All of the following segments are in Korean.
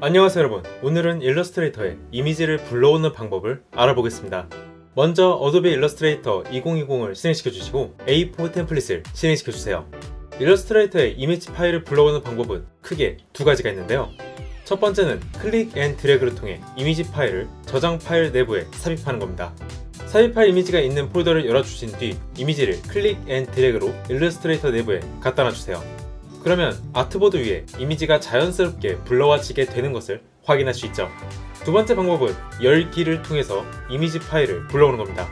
안녕하세요 여러분. 오늘은 일러스트레이터에 이미지를 불러오는 방법을 알아보겠습니다. 먼저 어도비 일러스트레이터 2020을 실행시켜 주시고 A4 템플릿을 실행시켜 주세요. 일러스트레이터에 이미지 파일을 불러오는 방법은 크게 두 가지가 있는데요. 첫 번째는 클릭 앤 드래그를 통해 이미지 파일을 저장 파일 내부에 삽입하는 겁니다. 삽입할 이미지가 있는 폴더를 열어주신 뒤 이미지를 클릭 앤 드래그로 일러스트레이터 내부에 갖다 놔주세요 그러면 아트보드 위에 이미지가 자연스럽게 불러와지게 되는 것을 확인할 수 있죠. 두 번째 방법은 열기를 통해서 이미지 파일을 불러오는 겁니다.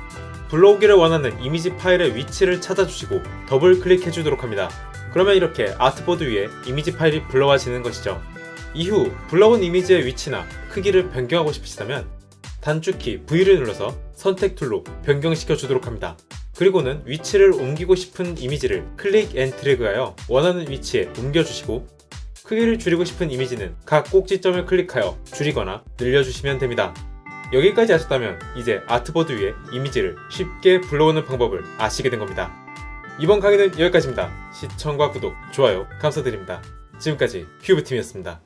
불러오기를 원하는 이미지 파일의 위치를 찾아주시고 더블 클릭해 주도록 합니다. 그러면 이렇게 아트보드 위에 이미지 파일이 불러와지는 것이죠. 이후 불러온 이미지의 위치나 크기를 변경하고 싶으시다면 단축키 V를 눌러서 선택 툴로 변경시켜 주도록 합니다. 그리고는 위치를 옮기고 싶은 이미지를 클릭 앤 드래그하여 원하는 위치에 옮겨주시고 크기를 줄이고 싶은 이미지는 각 꼭지점을 클릭하여 줄이거나 늘려주시면 됩니다. 여기까지 하셨다면 이제 아트보드 위에 이미지를 쉽게 불러오는 방법을 아시게 된 겁니다. 이번 강의는 여기까지입니다. 시청과 구독, 좋아요 감사드립니다. 지금까지 큐브팀이었습니다.